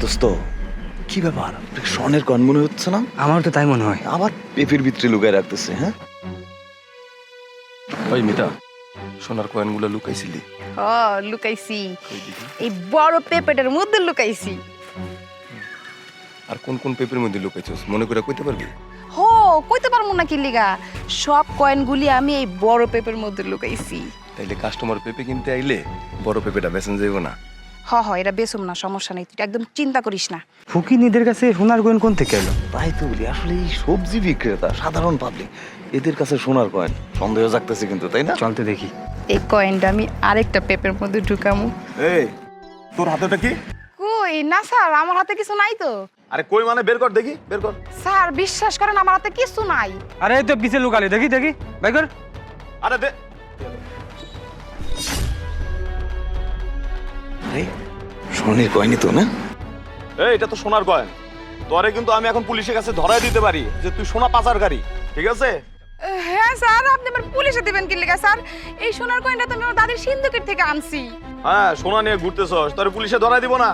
দোস্ত কি ব্যাপার? স্বর্ণের কন মনে হচ্ছে না? আমার তো তাই মনে হয়। আবার পেপের ভিতরে লুকায় রাখতেছে হ্যাঁ? ওই মিতা সোনার কয়েনগুলো লুকাইছিলি? ও লুকাইছি। এই বড় পেপেটার মধ্যে লুকাইছি। আর কোন কোন পেপের মধ্যে লুকাইছিস মনে করে কইতে পারবি? হো কইতে পারব না কি লিগা? সব কয়েনগুলি আমি এই বড় পেপের মধ্যে লুকাইছি। তাইলে কাস্টমার পেপে কিনতে আইলে বড় পেপেটা বেচন যাইব না। হ হ এটা বেসুম না সমস্যা নেই তুই একদম চিন্তা করিস না। ফকিনীদের কাছে সোনার গয়ন কোন থেকে এলো? তাই তো বলি আসলে এই সবজি বিক্রেতা সাধারণ পাবলিক এদের কাছে সোনার কয়েন সন্দেহ জাগতেছে কিন্তু তাই না? চলতে দেখি। এই কয়েনটা আমি আরেকটা পেপের মধ্যে ঢুকামু। এই তোর হাতে ওটা কি? কই? না স্যার আমার হাতে কিছু নাই তো। আরে কই মানে বের কর দেখি বের কর। স্যার বিশ্বাস করেন আমার হাতে কিছু নাই। আরে এই তো পিছে লুকালে দেখি দেখি বাই কর। আরে দে। আরে স্বর্ণের কয়েনই তো না? এই এটা তো সোনার কয়েন তোরে কিন্তু আমি এখন পুলিশের কাছে ধরাই দিতে পারি যে তুই সোনা পাচারকারী ঠিক আছে? হ্যাঁ স্যার আপনি আমার পুলিশে দিবেন কি লিগা স্যার? এই সোনার কয়েনটা তো আমি আমার দাদির সিন্ধুকের থেকে আনছি। হ্যাঁ সোনা নিয়ে ঘুরতেছস তোরে পুলিশে ধরাই দিব না।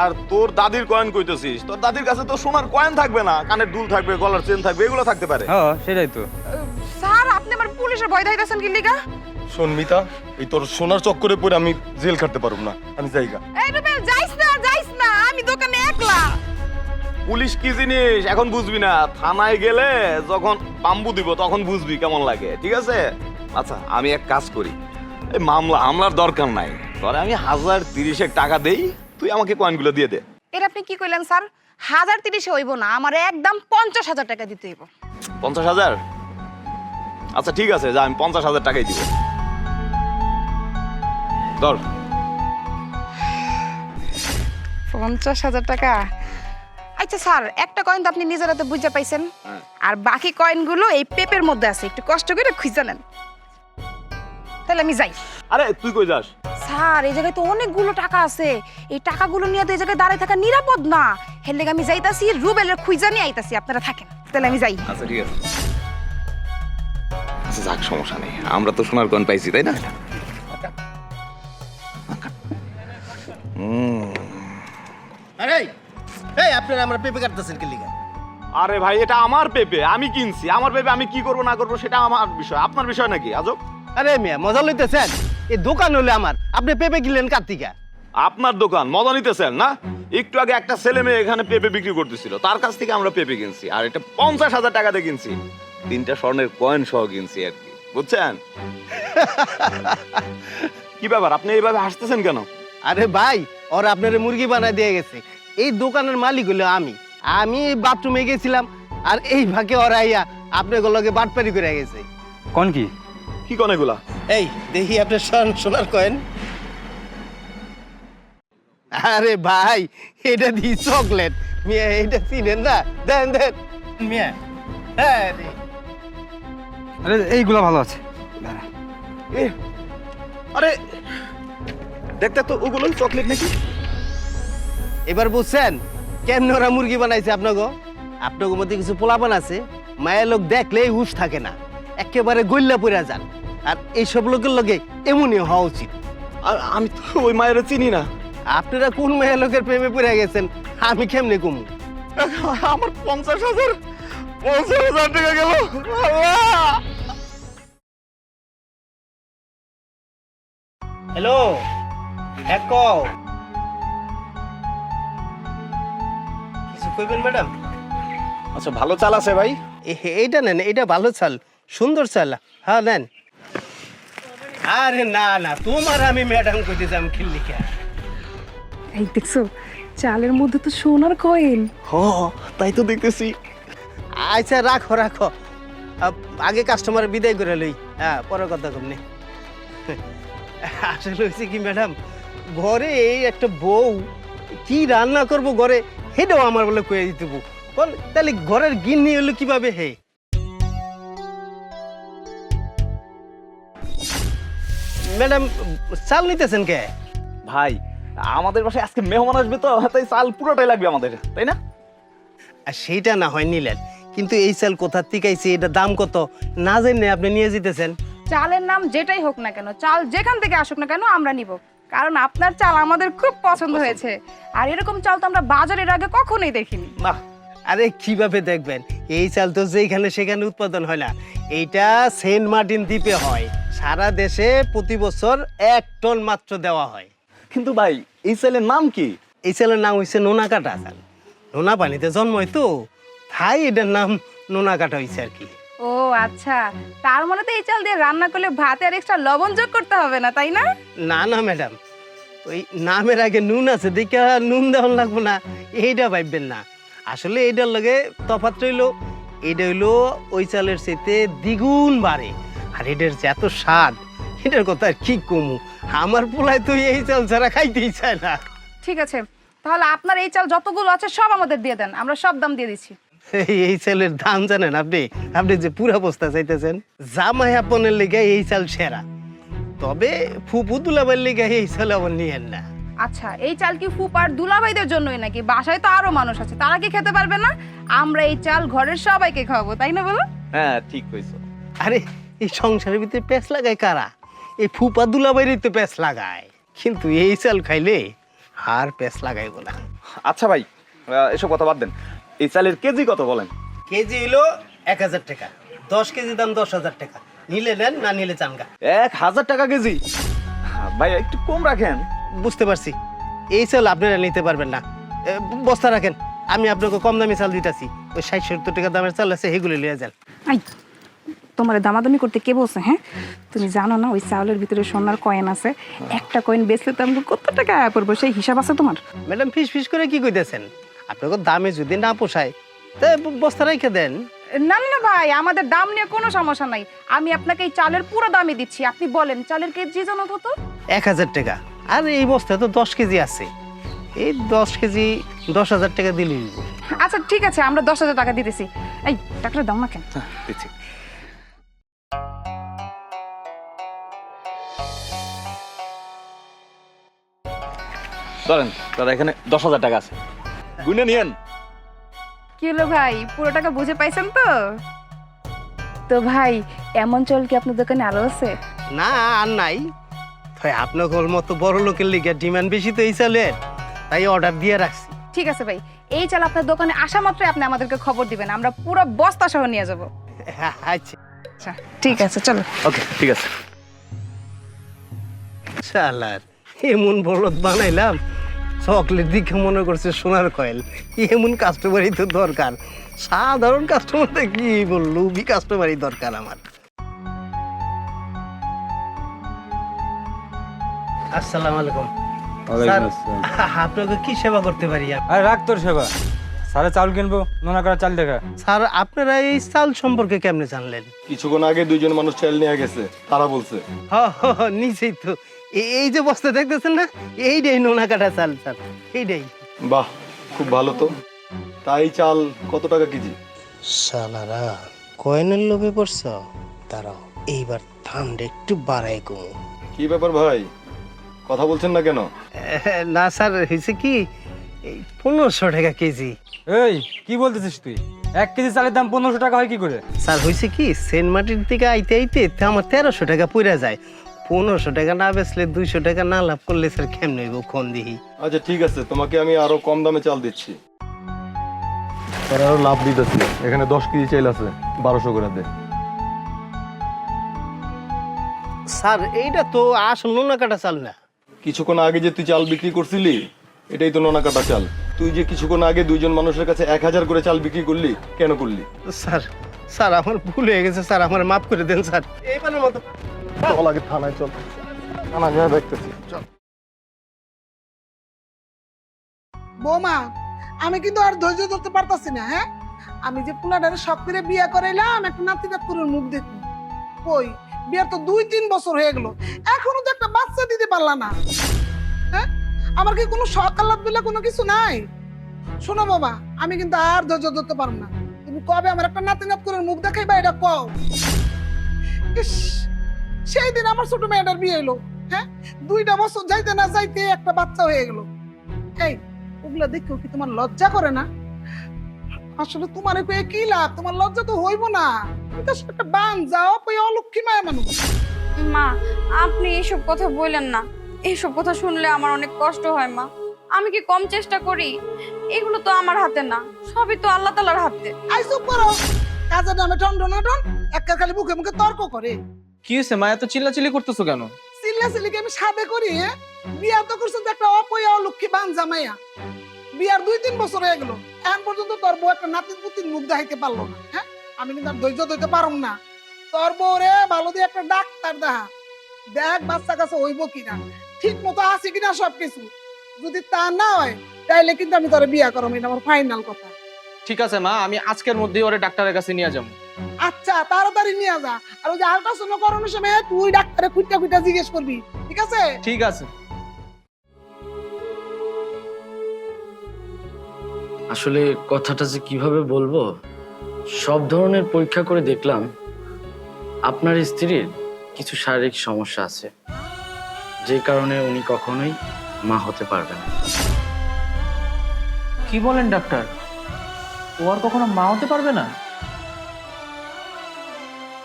আর তোর দাদির কয়েন কইতেছিস তোর দাদির কাছে তো সোনার কয়েন থাকবে না কানের দুল থাকবে গলার চেন থাকবে এগুলো থাকতে পারে। হ্যাঁ সেটাই তো। স্যার আপনি আমার পুলিশের ভয় দেখাইতেছেন কি লিগা? শোন মিতা এই তোর সোনার চক্করে পড়ে আমি জেল খাটতে পারব না। আমি যাইগা এই রুবেল যাইস না যাইস না আমি দোকানে একলা। পুলিশ কি জিনিস? এখন বুঝবি না। থানায় গেলে যখন বাম্বু দিব তখন বুঝবি কেমন লাগে ঠিক আছে? আচ্ছা আমি এক কাজ করি। এই মামলা হামলার দরকার নাই। ধরে আমি হাজার তিরিশেক টাকা দেই তুই আমাকে কয়েনগুলো দিয়ে দে। এটা আপনি কি কইলেন স্যার? হাজার তিরিশে হইব না আমার একদম পঞ্চাশ হাজার টাকা দিতে হইব। পঞ্চাশ হাজার? আচ্ছা ঠিক আছে যা আমি পঞ্চাশ হাজার টাকাই দিব। ধর। পঞ্চাশ হাজার টাকা? আচ্ছা স্যার একটা কয়েন তো আপনি নিজের হাতে বুঝতে পাইছেন। আর বাকি কয়েনগুলো এই পেপের মধ্যে আছে। একটু কষ্ট করে খুঁজে নেন। তাহলে আমি যাই। আরে তুই কই যাস? স্যার এই জায়গায় তো অনেকগুলো টাকা আছে। এই টাকাগুলো নিয়ে তো এই জায়গায় দাঁড়ায় থাকা নিরাপদ না। হের লেগে আমি যাইতাছি রুবেলের খুঁজা নিয়ে আইতাছি আপনারা থাকেন। তাহলে আমি যাই। আচ্ছা ঠিক আছে। আচ্ছা যাক সমস্যা নেই। আমরা তো সোনার কয়েন পাইছি তাই না? আরে এই আপনারা আমরা পেঁপে কাটতেছেন কি লিগা? আরে ভাই এটা আমার পেপে আমি কিনছি। আমার পেপে আমি কি করব না করব সেটা আমার বিষয়। আপনার বিষয় নাকি আজব? আরে মিয়া মজা লইতেছেন? এই দোকান হলে আমার। আপনি পেঁপে কিনলেন কার্তিকা আপনার দোকান মজা নিতেছেন না? একটু আগে একটা ছেলে মেয়ে এখানে পেঁপে বিক্রি করতেছিল। তার কাছ থেকে আমরা পেঁপে কিনছি আর এটা পঞ্চাশ হাজার টাকাতে কিনছি। তিনটা স্বর্ণের কয়েন সহ কিনছি আর কি। বুঝছেন? কি ব্যাপার আপনি এইভাবে হাসতেছেন কেন? আরে ভাই ওরা আপনার মুরগি বানায় দিয়ে গেছে। এই দোকানের মালিক হলো আমি। আমি বাথরুমে গেছিলাম আর এই ভাগে ওরা আইয়া আপনার লগে বাটপারি করে গেছে। কোন কি? কি কন এগুলা? এই দেখি আপনার সোন- সোনার কয়েন। আরে ভাই এটা দি চকলেট মিয়া এটা চিনেন না? দেন দেন। মিয়া হ্যাঁ রে। আরে এইগুলো ভালো আছে। আরে দেখতে তো ওগুলো চকলেট নাকি? এবার বুঝছেন কেমন ওরা মুরগি বানাইছে আপনাকে আপনাকে মধ্যে কিছু পোলাপান আছে মায়ের লোক দেখলেই হুশ থাকে না একেবারে গল্লা পড়া যান। আর এইসব লোকের লগে এমনই হওয়া উচিত। আর আমি তো ওই মায়ের চিনি না। আপনারা কোন মেয়ে লোকের প্রেমে পড়ে গেছেন আমি কেমনে কমু? আমার পঞ্চাশ হাজার পঞ্চাশ হাজার টাকা গেল। হ্যালো। এক কিছু কইবেন ম্যাডাম? আচ্ছা ভালো চাল আছে ভাই। এইটা নেন এটা ভালো চাল সুন্দর চাল। হ্যাঁ নেন। আরে না না তোমার আমি ম্যাডাম কইতে যাম খিল্লিকা। এই দেখছ চালের মধ্যে তো সোনার কয়েন হ তাই তো দেখতেছি। আচ্ছা রাখো রাখো। আগে কাস্টমার বিদায় করে লই। হ্যাঁ পরে কথা কমনি। আসলে হয়েছে কি ম্যাডাম? ঘরে এই একটা বউ কি রান্না করব ঘরে? সেটাও আমার বলে কয়ে দিতে বউ। বল তাহলে ঘরের গিন্নি হলো কীভাবে হে? ম্যাডাম চাল নিতেছেন কে? ভাই আমাদের বাসায় আজকে মেহমান আসবে তো তাই চাল পুরোটাই লাগবে আমাদের তাই না? আর সেইটা না হয় নিলেন কিন্তু এই চাল কোথার থেকে আইছে এটা দাম কত? না জেনে আপনি নিয়ে যেতেছেন। চালের নাম যেটাই হোক না কেন চাল যেখান থেকে আসুক না কেন আমরা নিব। কারণ আপনার চাল আমাদের খুব পছন্দ হয়েছে। আর এরকম চাল তো আমরা বাজারের আগে কখনোই দেখিনি। না আরে কীভাবে দেখবেন? এই চাল তো যেখানে সেখানে উৎপাদন হয় না। এইটা সেন্ট মার্টিন দ্বীপে হয়। সারা দেশে প্রতি বছর এক টন মাত্র দেওয়া হয়। কিন্তু ভাই এই চালের নাম কি? এই চালের নাম হয়েছে নোনা কাটা চাল। নোনা পানিতে জন্ময় তো তাই এটার নাম নোনা কাটা হয়েছে আর কি। ও আচ্ছা। তার মানে তো এই চাল দিয়ে রান্না করলে ভাতে আর এক্সট্রা লবণ যোগ করতে হবে না তাই না? না না ম্যাডাম। ওই নামের আগে নুন আছে দেখে নুন দেওয়ান লাগবো না। এইটা ভাববেন না। আসলে এইটার লগে তফাৎ রইল এইটা হইল ওই চালের চেতে দ্বিগুণ বাড়ে। আর এটার যে এত স্বাদ এটার কথা আর কি কমু? আমার পোলায় তো এই চাল ছাড়া খাইতেই চায় না। ঠিক আছে তাহলে আপনার এই চাল যতগুলো আছে সব আমাদের দিয়ে দেন আমরা সব দাম দিয়ে দিচ্ছি। এই- চালের দাম জানেন আপনি? আপনি যে পুরা বস্তা চাইতেছেন জামাই আপনের লেগে এই চাল সেরা। তবে ফুপু দুলাবার লেগে এই চাল আবার নিয়েন না। আচ্ছা এই চাল কি ফুপার দুলাভাইদের জন্যই নাকি? বাসায় তো আরও মানুষ আছে তারা কি খেতে পারবে না? আমরা এই চাল ঘরের সবাইকে খাওয়াবো তাই না বলো? হ্যাঁ ঠিক কইছো। আরে এই সংসারের ভিতরে প্যাঁচ লাগায় কারা? এই ফুপা দুলাবাইরই তো প্যাঁচ লাগায়। কিন্তু এই চাল খাইলে আর প্যাঁচ লাগাইব না। আচ্ছা ভাই আহ, এসব কথা বাদ দেন। এই চালের কেজি কত বলেন? কেজি হলো এক হাজার টাকা। দশ কেজি দাম দশ হাজার টাকা। নিলে নেন না নিলে চানগা এক হাজার টাকা কেজি? ভাই একটু কম রাখেন। বুঝতে পারছি। এই চাল আপনারা নিতে পারবেন না। এ, বস্তা রাখেন। আমি আপনাকে কম দামি চাল দিতেছি। ওই ষাট সত্তর টাকা দামের চাল আছে সেগুলো নিয়ে যান। আই তোমার দামাদামি করতে কে বলছে হ্যাঁ? তুমি জানো না ওই চাউলের ভিতরে সোনার কয়েন আছে। একটা কয়েন বেচলে তো আমাকে কত টাকা আয় করব সেই হিসাব আছে তোমার? ম্যাডাম ফিস ফিস করে কি কইতেছেন? আপনাকে দামে যদি না পোষায় তা বস্তা রেখে দেন। না না না ভাই আমাদের দাম নিয়ে কোনো সমস্যা নাই। আমি আপনাকে এই চালের পুরো দামই দিচ্ছি আপনি বলেন চালের কেজি জানো কত? এক হাজার টাকা। আর এই বস্তায় তো দশ কেজি আছে। এই দশ কেজি দশ হাজার টাকা দিলেই আচ্ছা ঠিক আছে আমরা দশ হাজার টাকা দিতেছি। এই টাকাটা দাও না কেন দিচ্ছি। ধরেন দাদা এখানে দশ হাজার টাকা আছে। গুনে নিয়েন। কি হলো ভাই? পুরো টাকা বুঝে পাইছেন তো? তো ভাই এমন চল কি আপনার দোকানে আরও আছে? না আর নাই। তাই আপনার মতো বড় লোকের লিগে ডিমান্ড বেশি তো এই চালের তাই অর্ডার দিয়ে রাখছি। ঠিক আছে ভাই এই চাল আপনার দোকানে আসা মাত্রই আপনি আমাদেরকে খবর দিবেন। আমরা পুরো বস্তা সহ নিয়ে যাব। আচ্ছা। আচ্ছা ঠিক আছে চলো। ওকে ঠিক আছে। শালার এমন বলদ বানাইলাম। চকলেট দিকে মনে করছে সোনার কয়েল। এমন কাস্টমারই তো দরকার। সাধারণ কাস্টমারটা কি বলল? বি কাস্টমারই দরকার আমার। আসসালামু আলাইকুম। স্যার আপনাকে কি সেবা করতে পারি আমি? আরে রাখ তোর সেবা। সারে চাউল কিনবো নোনা করা চাল দেখা। স্যার আপনারা এই চাল সম্পর্কে কেমনে জানলেন? কিছুক্ষণ আগে দুইজন মানুষ চাল নিয়ে গেছে তারা বলছে। হ হ, হ, নিচেই তো। এই যে বস্তা দেখতেছেন না? এইটাই নোনা কাটা চাল স্যার এইটাই। বাহ খুব ভালো তো। তাই চাল কত টাকা কেজি? শালারা কয়েনের লোভে পড়ছ? দাঁড়াও এইবার দামটা একটু বাড়াই কম। কি ব্যাপার ভাই? কথা বলছেন না কেন? না স্যার হয়েছে কি? এই পনেরোশো টাকা কেজি। এই কি বলতেছিস তুই? এক কেজি চালের দাম পনেরোশো টাকা হয় কি করে? স্যার হয়েছে কি? সেন্ট মার্টিন থেকে আইতে আইতে তো আমার তেরোশো টাকা পড়ে যায়। পনেরোশো টাকা না বেচলে দুইশো টাকা না লাভ করলে স্যার কেমন হইব কোন দিহি? আচ্ছা ঠিক আছে তোমাকে আমি আরও কম দামে চাল দিচ্ছি। তার আরও লাভ দিতেছি। এখানে দশ কেজি চাল আছে বারোশো করে দে। স্যার এইটা তো আসল নোনা কাটা চাল না। কিছুক্ষণ আগে যে তুই চাল বিক্রি করছিলি এটাই তো নোনা কাটা চাল। তুই যে কিছুক্ষণ আগে দুইজন মানুষের কাছে এক হাজার করে চাল বিক্রি করলি কেন করলি? স্যার স্যার আমার ভুল হয়ে গেছে স্যার আমার মাফ করে দেন স্যার। এইবারের মতো চল আগে থানায়, চল। থানায় যা, দেখতেছি। চল। বৌমা, আমি কিন্তু আর ধৈর্য ধরতে পারতাছি না হ্যাঁ? আমি যে পুলাডারে শখ করে বিয়ে করাইলাম, একটা নাতি নাতকুরের মুখ দেখুন। কই, বিয়ের তো দুই তিন বছর হয়ে গেল, এখনও তো একটা বাচ্চা দিতে পারলা না। হ্যাঁ? আমার কি কোনো শখ আহ্লাদ বলে কোনো কিছু নাই? শোনো বাবা আমি কিন্তু আর ধৈর্য ধরতে পারব না। তুমি কবে আমার একটা নাতি নাতকুরের মুখ দেখাইবা, এটা কও। ইস! সেই দিন আমার ছোট মেয়েটার বিয়ে হলো হ্যাঁ? দুইটা বছর যাইতে না যাইতে একটা বাচ্চা হয়ে গেল। এই ওগুলা দেখেও কি তোমার লজ্জা করে না? আসলে তোমার পেয়ে কি লাভ? তোমার লজ্জা তো হইব না। তুমি তো একটা বান যাও পেয়ে অলক্ষী মায়া মানুষ। মা আপনি এসব কথা বললেন না। এইসব কথা শুনলে আমার অনেক কষ্ট হয় মা। আমি কি কম চেষ্টা করি? এগুলো তো আমার হাতে না। সবই তো আল্লাহ তালার হাতে। আই চুপ করো কাজের নামে টন টন একটা খালি মুখে মুখে তর্ক করে। কি হয়েছে মা এত চিল্লাচিল্লি করতেছো কেন? চিল্লা চিল্লিকে আমি সাদে করি হ্যাঁ? বিয়া তো করছে তো একটা অপয়া লক্ষ্মী বান জামাইয়া বিয়ার দুই তিন বছর হয়ে গেল। এখন পর্যন্ত তোর বউ একটা নাতিন পুতির মুখ দেখাইতে পারল না হ্যাঁ? আমি কিন্তু আর ধৈর্য ধরতে পারুম না। তোর বউ রে ভালো দিয়ে একটা ডাক্তার দেখা। দেখ বাচ্চা কাছে হইব কিনা। ঠিক মতো আছে কিনা সবকিছু। যদি তা না হয় তাইলে কিন্তু আমি তোর বিয়া করম এটা আমার ফাইনাল কথা। ঠিক আছে মা। আমি আজকের মধ্যেই ওরে ডাক্তারের কাছে নিয়ে যাব। আচ্ছা তাড়াতাড়ি নিয়ে যা। আর ওই যে আল্ট্রাসাউন্ড করানোর সময় তুই ডাক্তারে খুঁজটা খুঁজটা জিজ্ঞেস করবি ঠিক আছে? ঠিক আছে। আসলে কথাটা যে কীভাবে বলব সব ধরনের পরীক্ষা করে দেখলাম আপনার স্ত্রীর কিছু শারীরিক সমস্যা আছে যে কারণে উনি কখনোই মা হতে পারবে না। কি বলেন ডাক্তার? ও আর কখনো মা হতে পারবে না?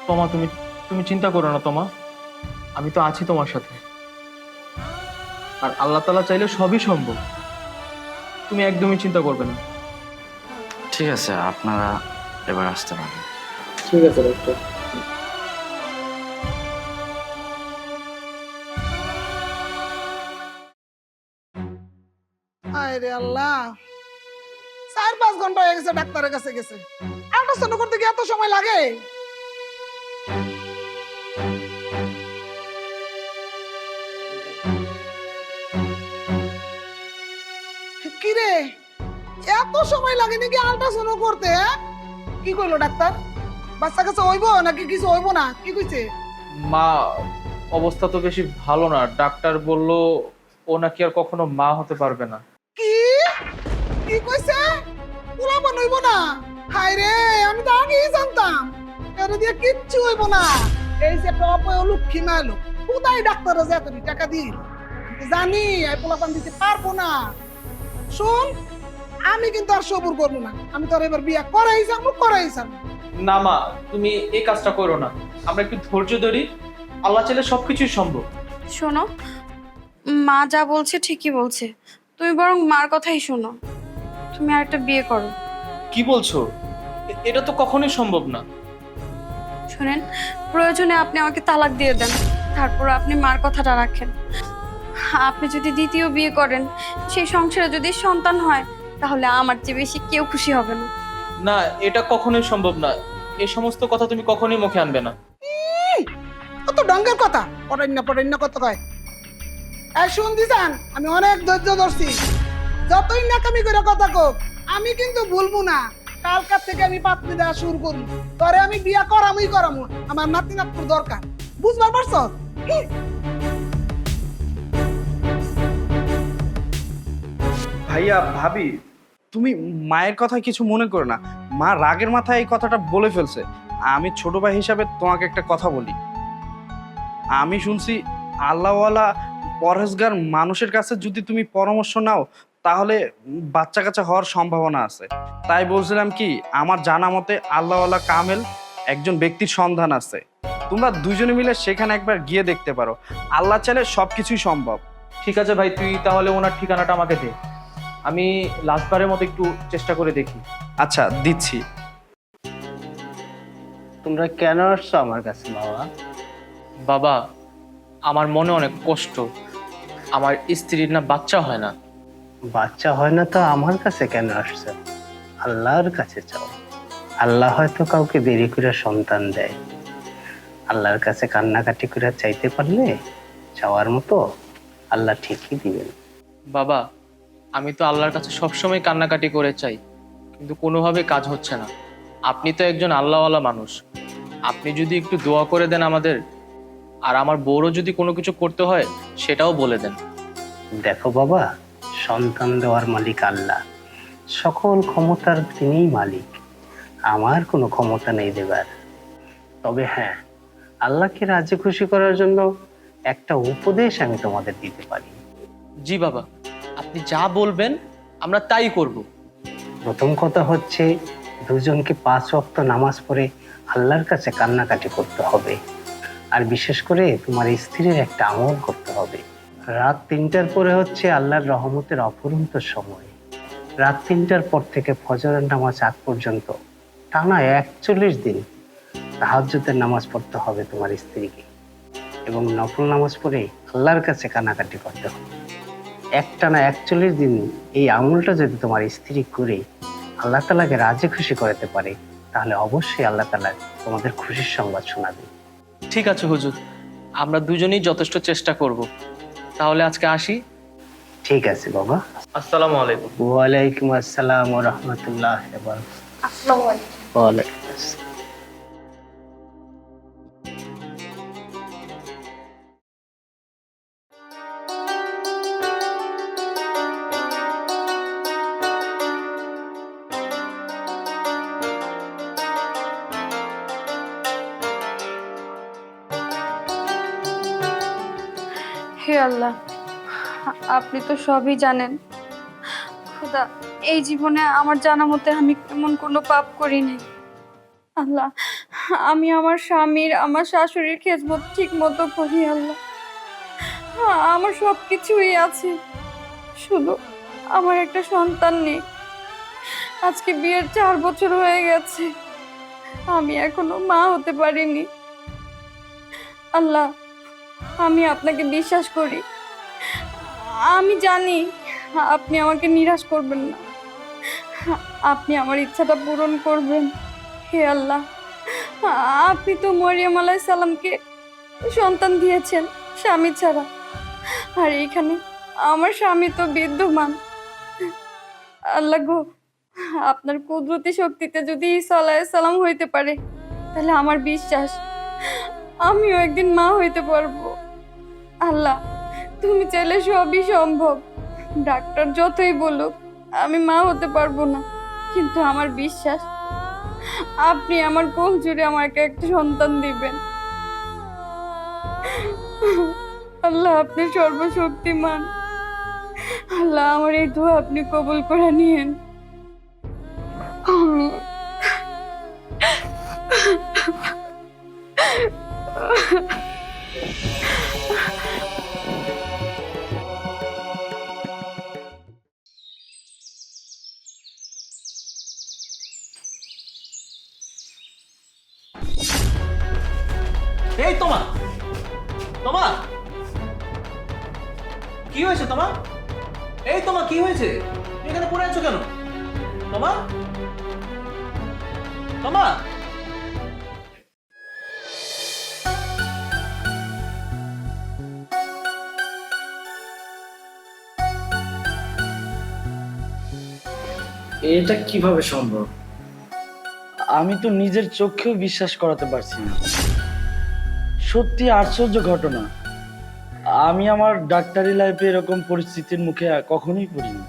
তোমা তুমি তুমি চিন্তা করো না তোমা। আমি তো আছি তোমার সাথে। আর আল্লাহ তালা চাইলে সবই সম্ভব। তুমি একদমই চিন্তা করবে না। ঠিক আছে আপনারা এবার আসতে পারেন। ঠিক আছে ডাক্তার আরে আল্লাহ চার পাঁচ ঘণ্টা হয়ে গেছে ডাক্তারের কাছে গেছে। আল্ট্রাসাউন্ড করতে কি এত সময় লাগে? সময় লাগে নাকি আল্ট্রাসাউন্ড করতে হ্যাঁ? কি কইলো ডাক্তার? বাচ্চা কাছে হইব নাকি কিছু হইব না? কি কইছে? মা অবস্থা তো বেশি ভালো না। ডাক্তার বলল ও নাকি আর কখনো মা হতে পারবে না। কি? কি কইছে? পোলাপান হইব না? হায় রে আমি তো আগেই জানতাম। এর দিয়ে কিচ্ছু হইব না। এই যে টপ লক্ষ্মী মালো কোথায় ডাক্তার যে এত টাকা দিল? জানি এই পোলাপান দিতে পারব না। শুন আমি কিন্তু আর সবুর করব না। আমি তোর এবার বিয়া করাই যাব করাই যাব। না মা তুমি এই কাজটা করো না। আমরা একটু ধৈর্য ধরি আল্লাহ চাইলে সবকিছুই সম্ভব। শোনো মা যা বলছে ঠিকই বলছে। তুমি বরং মার কথাই শোনো। তুমি আর একটা বিয়ে করো। কি বলছো? এ- এটা তো কখনোই সম্ভব না। শোনেন প্রয়োজনে আপনি আমাকে তালাক দিয়ে দেন। তারপর আপনি মার কথাটা রাখেন। আপনি যদি দ্বিতীয় বিয়ে করেন সেই সংসারে যদি সন্তান হয় তাহলে আমার চেয়ে বেশি কেউ খুশি হবে না। না এটা কখনোই সম্ভব না। এই সমস্ত কথা তুমি কখনোই মুখে আনবে না। কত ডঙ্গের কথা। পটাইন্য পটাইন্য কত কয়। এই শুন দিসান আমি অনেক ধৈর্য ধরছি। যতই নাকামি করে কথা কোক আমি কিন্তু ভুলবো না। কালকার থেকে আমি পাত্রী দেওয়া শুরু করব। তরে আমি বিয়া করামই করামু। আমার নাতি নাতপুর দরকার। বুঝবার পারছ? ভাইয়া ভাবি তুমি মায়ের কথা কিছু মনে করো না। মা রাগের মাথায় এই কথাটা বলে ফেলছে। আমি ছোট ভাই হিসাবে তোমাকে একটা কথা বলি। আমি শুনছি আল্লাহওয়ালা পরহেজগার মানুষের কাছে যদি তুমি পরামর্শ নাও, তাহলে বাচ্চা কাচ্চা হওয়ার সম্ভাবনা আছে। তাই বলছিলাম কি, আমার জানা মতে আল্লাহওয়ালা কামেল একজন ব্যক্তির সন্ধান আছে। তোমরা দুজনে মিলে সেখানে একবার গিয়ে দেখতে পারো। আল্লাহ চাইলে সবকিছুই সম্ভব। ঠিক আছে ভাই, তুই তাহলে ওনার ঠিকানাটা আমাকে দে। আমি লাস্টবারের মতো একটু চেষ্টা করে দেখি। আচ্ছা দিচ্ছি। তোমরা কেন আসছো আমার কাছে বাবা? বাবা আমার মনে অনেক কষ্ট। আমার স্ত্রীর না বাচ্চা হয় না। বাচ্চা হয় না তো আমার কাছে কেন আসছে? আল্লাহর কাছে চাও। আল্লাহ হয়তো কাউকে দেরি করে সন্তান দেয়। আল্লাহর কাছে কান্নাকাটি করে চাইতে পারলে চাওয়ার মতো আল্লাহ ঠিকই দিবেন। বাবা আমি তো আল্লাহর কাছে সবসময় কান্নাকাটি করে চাই কিন্তু কোনোভাবে কাজ হচ্ছে না। আপনি তো একজন আল্লাহওয়ালা মানুষ। আপনি যদি একটু দোয়া করে দেন আমাদের আর আমার বউরও যদি কোনো কিছু করতে হয় সেটাও বলে দেন। দেখো বাবা সন্তান দেওয়ার মালিক আল্লাহ। সকল ক্ষমতার তিনিই মালিক। আমার কোনো ক্ষমতা নেই দেবার। তবে হ্যাঁ আল্লাহকে রাজি খুশি করার জন্য একটা উপদেশ আমি তোমাদের দিতে পারি। জি বাবা। আপনি যা বলবেন, আমরা তাই করব। প্রথম কথা হচ্ছে, দুজনকে পাঁচ ওয়াক্ত নামাজ পড়ে আল্লাহর কাছে কান্নাকাটি করতে হবে। আর বিশেষ করে তোমার স্ত্রীর একটা আমল করতে হবে। রাত তিনটার পরে হচ্ছে আল্লাহর রহমতের অপরন্ত সময়। রাত তিনটার পর থেকে ফজরের নামাজ আগ পর্যন্ত, টানা একচল্লিশ দিন তাহাজ্জুদের নামাজ পড়তে হবে তোমার স্ত্রীকে। এবং নফল নামাজ পড়ে আল্লাহর কাছে কানাকাটি করতে হবে। একটানা একচল্লিশ দিন এই আমলটা যদি তোমার স্ত্রী করে আল্লাহ তালাকে রাজি খুশি করাতে পারে তাহলে অবশ্যই আল্লাহ তালা তোমাদের খুশির সংবাদ শোনাবে। ঠিক আছে হুজুর আমরা দুজনেই যথেষ্ট চেষ্টা করব। তাহলে আজকে আসি? ঠিক আছে বাবা। আসসালামু আলাইকুম। ওয়ালাইকুম আসসালাম ও রহমতুল্লাহ ওয়ালাইকুম আসসালাম হে আল্লাহ, আপনি তো সবই জানেন। খোদা, এই জীবনে আমার জানা মতে আমি এমন কোনো পাপ করিনি। আল্লাহ, আমি আমার স্বামীর, আমার শাশুড়ির খেজমত ঠিক মতো করি, আল্লাহ। আমার সব কিছুই আছে। শুধু আমার একটা সন্তান নেই। আজকে বিয়ের চার বছর হয়ে গেছে। আমি এখনও মা হতে পারিনি। আল্লাহ আমি আপনাকে বিশ্বাস করি। আমি জানি আপনি আমাকে নিরাশ করবেন না। আপনি আমার ইচ্ছাটা পূরণ করবেন। হে আল্লাহ, আপনি তো মরিয়াম আলাই সালামকে সন্তান দিয়েছেন, স্বামী ছাড়া। আর এইখানে আমার স্বামী তো বিদ্যমান। আল্লাহ গো, আপনার কুদরতি শক্তিতে যদি ঈসা আলাইসাল্লাম হইতে পারে, তাহলে আমার বিশ্বাস, আমিও একদিন মা হইতে পারব। আল্লাহ, তুমি চাইলে সবই সম্ভব। ডাক্তার যতই বলুক, আমি মা হতে পারব না। কিন্তু আমার বিশ্বাস, আপনি আমার কোল জুড়ে আমাকে একটা সন্তান দিবেন। আল্লাহ আপনি সর্বশক্তিমান। আল্লাহ আমার এই দোয়া আপনি কবুল করে নিয়েন। আমি এই তোমা তোমা কি হয়েছে তোমা এই তোমা কি হয়েছে? তুমি এখানে পড়ে আছো কেন? তোমা তোমা এটা কীভাবে সম্ভব? আমি তো নিজের চোখেও বিশ্বাস করাতে পারছি না। সত্যি আশ্চর্য ঘটনা। আমি আমার ডাক্তারি লাইফে এরকম পরিস্থিতির মুখে কখনোই পড়িনি।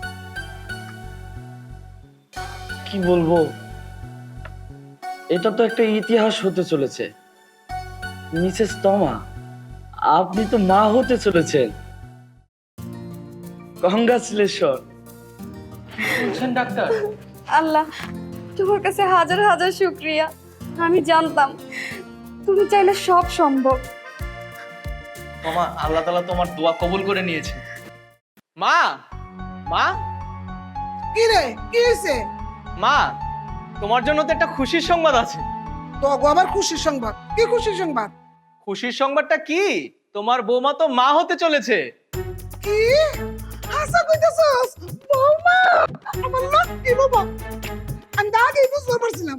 কি বলব? এটা তো একটা ইতিহাস হতে চলেছে। মিসেস তমা আপনি তো মা হতে চলেছেন। কংগ্রাচুলেশন। বলছেন ডাক্তার? আল্লাহ তোমার কাছে হাজার হাজার শুক্রিয়া। আমি জানতাম তুমি চাইলে সব সম্ভব। তোমা আল্লাহ তালা তোমার দোয়া কবুল করে নিয়েছে। মা মা। কি রে কি হয়েছে মা তোমার জন্য তো একটা খুশির সংবাদ আছে। তো গো আমার খুশির সংবাদ? কি খুশির সংবাদ? খুশির সংবাদটা কি? তোমার বৌমা তো মা হতে চলেছে। কি? হাসা কইতেছস? বৌমা! আমার লক্ষ্মী বাবা। আমি তো বুঝতে পারছিলাম।